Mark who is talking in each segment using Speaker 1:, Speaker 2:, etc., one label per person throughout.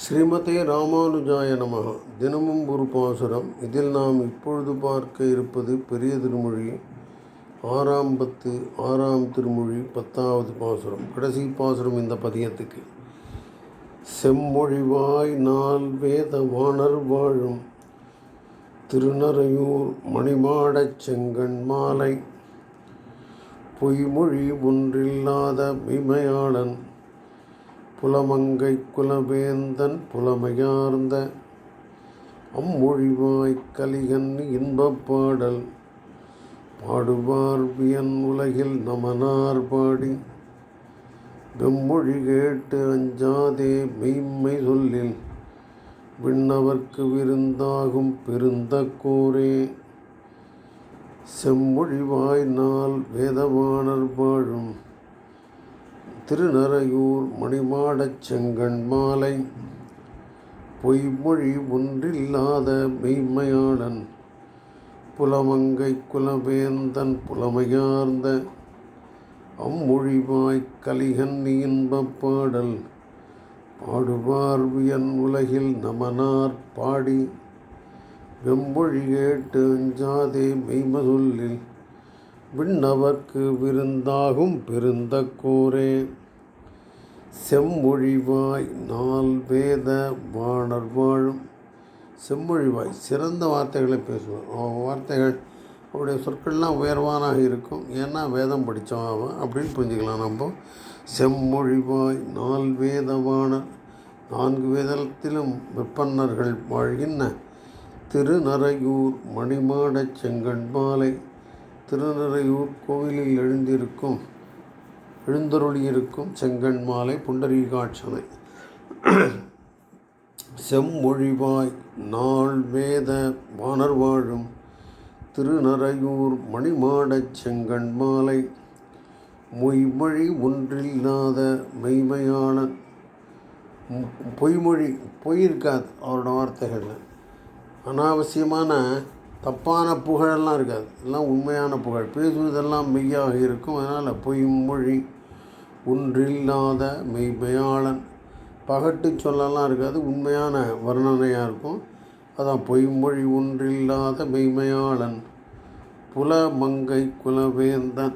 Speaker 1: ஸ்ரீமதே ராமானுஜாய நமः. தினமும் ஒரு பாசுரம். இதில் நாம் இப்பொழுது பார்க்க இருப்பது பெரிய திருமொழி ஆறாம் பத்து ஆறாம் திருமொழி பத்தாவது பாசுரம். கடைசி பாசுரம் இந்த பதியத்துக்கு செம்மொழிவாய் நாள் வேத வாணர் வாழும் திருநறையூர் மணிமாடச் செங்கண் மாலை. பொய்மொழி ஒன்றில்லாத மிமையாளன் புலமங்கை குலவேந்தன் புலமையார்ந்த அம்மொழிவாய் கலிகன் இன்பப் பாடல். பாடுவார் வியன் உலகில் நமனார் பாடி வெம்மொழி கேட்டு அஞ்சாதே மெய்மை சொல்லில். விண்ணவர்க்கு விருந்தாகும் பெருந்தக்கோரே செம்மொழிவாய் நாள் வேதவாணர் பாழும் திருநறையூர் மணிமாடச் செங்கண் மாலை பொய்மொழி ஒன்றில்லாத மெய்மையாளன் புலமங்கை குலவேந்தன் புலமையார்ந்த அம்மொழிவாய் கலிகன் இன்பப் பாடல் பாடுவார் வியன் உலகில் நமனார் பாடி வெம்மொழி கேட்டு அஞ்சாதே மெய்ம விண்ணவர்க்கு விருந்தாகும் பெருந்தக்கோரே செம்மொழிவாய் நால் வேத வாணர் வாழும். செம்மொழிவாய் சிறந்த வார்த்தைகளை பேசுவார் அவன் வார்த்தைகள் அவருடைய சொற்கள்லாம் உயர்வானாக இருக்கும். ஏன்னா வேதம் படித்தவன் அவன் அப்படின்னு புரிஞ்சுக்கலாம் நம்ம. செம்மொழிவாய் நால் வேதவாணர் நான்கு வேதத்திலும் விற்பன்னர்கள் வாழ்கின்ற திருநரையூர் மணிமாடச் செங்கன் மாலை திருநறையூர் கோவிலில் எழுந்திருக்கும் எழுந்தருளியிருக்கும் செங்கன் மாலை புண்டரீகாட்சனை செம்மொழிவாய் நாள் வேத வானர் வாழும் திருநறையூர் மணிமாடச் செங்கன் மாலை. மொய்மொழி ஒன்றில்லாத மெய்மையான பொய்மொழி பொய் இருக்காது அவரோட வார்த்தைகளில். அனாவசியமான தப்பான புகழெல்லாம் இருக்காது. எல்லாம் உண்மையான புகழ். பேசுவதெல்லாம் மெய்யாக இருக்கும். அதனால் பொய்மொழி ஒன்றில்லாத மெய்மையாளன் பகட்டு சொல்லலாம் இருக்காது. உண்மையான வர்ணனையாக இருக்கும். அதான் பொய்மொழி ஒன்றில்லாத மெய்மையாளன். புல மங்கை குலவேந்தன்.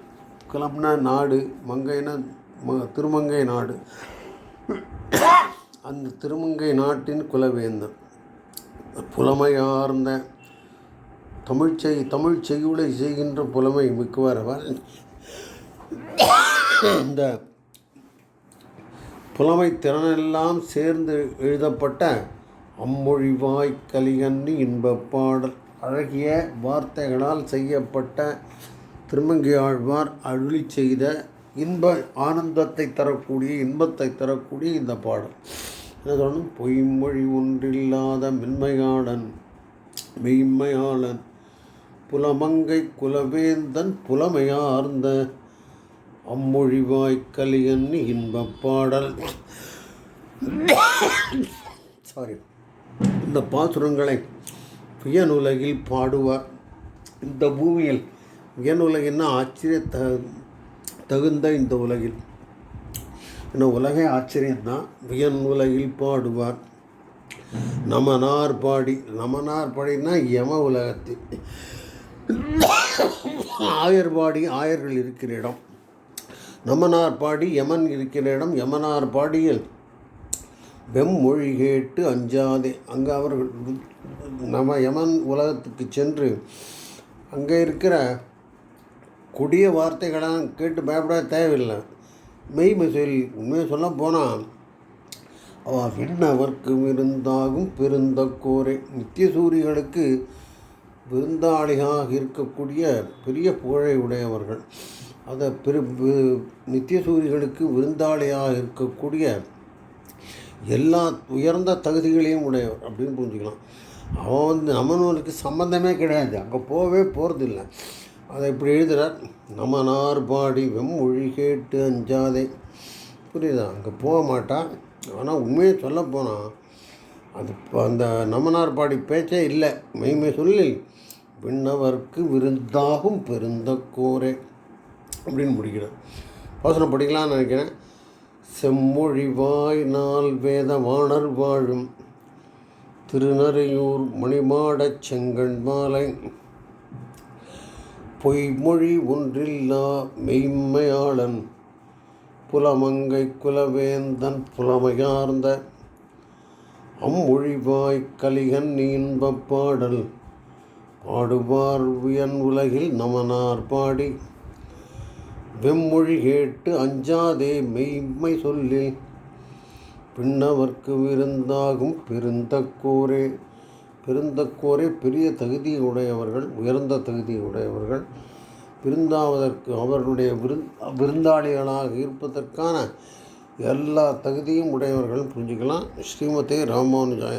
Speaker 1: குலம்னா நாடு. மங்கைனா ம- திருமங்கை நாடு. அந்த திருமங்கை நாட்டின் குலவேந்தன். புலமையார்ந்த தமிழ்ச்செய் தமிழ் செய்யுளை செய்கின்ற புலமை மிக்கவர் அவர். இந்த புலமை திறனெல்லாம் சேர்ந்து எழுதப்பட்ட அம்மொழிவாய் கலிகன்னு இன்பப் பாடல். அழகிய வார்த்தைகளால் செய்யப்பட்ட திருமங்கையாழ்வார் அருளி செய்த இன்ப ஆனந்தத்தை தரக்கூடிய இன்பத்தை தரக்கூடிய இந்த பாடல். என்ன சொல்லணும்? பொய்மொழி ஒன்றில்லாத மென்மையாளன் மெய்மையாளன் புலமங்கை குலவேந்தன் புலமையார்ந்த அம்மொழிவாய் கலியன் இன்பப் பாடல். சாரி இந்த பாசுரங்களை வியனுலகில் பாடுவார். இந்த பூமியில் வியனுலகின்னா ஆச்சரிய த தகுந்த இந்த உலகில். இந்த உலகே ஆச்சரியம்தான் வியன் உலகில் பாடுவார். நமனார் பாடி நமனார் பாடினா யம உலகத்தில் ஆயர்பாடி ஆயர்கள் இருக்கிற இடம். நமனார் பாடி யமன் இருக்கிற இடம் யமனார் பாடியில் வெம்மொழி கேட்டு அஞ்சாதே. அங்கே அவர்கள் நம்ம யமன் உலகத்துக்கு சென்று அங்கே இருக்கிற கொடிய வார்த்தைகளாம் கேட்டு பயப்பட தேவையில்லை. மெய்மை சொல் உண்மையை சொல்ல போனால் அவ விண்ணவர்க்கு விருந்தாகும் பெருந்தக்கோரை நித்திய சூரிகளுக்கு விருந்தாளிகளாக இருக்கக்கூடிய பெரிய புகழை உடையவர்கள். அதை பெரு வி- நித்திய விருந்தாளியாக இருக்கக்கூடிய எல்லா உயர்ந்த தகுதிகளையும் உடையவர் அப்படின்னு புரிஞ்சுக்கலாம். அவன் வந்து நமனூருக்கு சம்பந்தமே கிடையாது. அங்கே போகவே போகிறதில்ல அதை இப்படி எழுதுகிறார் நமனார் பாடி வெம்மொழி கேட்டு அஞ்சாதே. புரியுதா? அங்கே போக மாட்டான் ஆனால் உண்மையை சொல்ல போனால் அது அந்த நமனார் பாடி பேச்சே இல்லை. மெய்மை சொல்லி விண்ணவர்க்கு விருந்தாகும் பெருந்தக்கோரே அப்படின்னு முடிக்கிறேன் வசனம் படிக்கலாம்னு நினைக்கிறேன். செம்மொழிவாய் நாள் வேதவாணர் வாழும். திருநறையூர் மணிமாடச் செங்கண் மாலை. பொய்மொழி ஒன்றில்லா மெய்மையாளன். புலமங்கை குலவேந்தன் புலமையார்ந்த. அம்மொழிவாய் கலிகன் இன்பப் பாடல். பாடுபார் உயன் உலகில் நமனார் பாடி. வெம்மொழி கேட்டு அஞ்சாதே மெய்மை சொல்லி பின்னவர்க்கு விருந்தாகும் பெருந்தக்கோரே. பெருந்தக்கோரே பெரிய தகுதி உடையவர்கள் உயர்ந்த தகுதி உடையவர்கள் விருந்தாவதற்கு அவர்களுடைய விருந் விருந்தாளிகளாக இருப்பதற்கான எல்லா தகுதியும் உடையவர்கள். புரிஞ்சுக்கலாம்? ஸ்ரீமதே ராமானுஜாய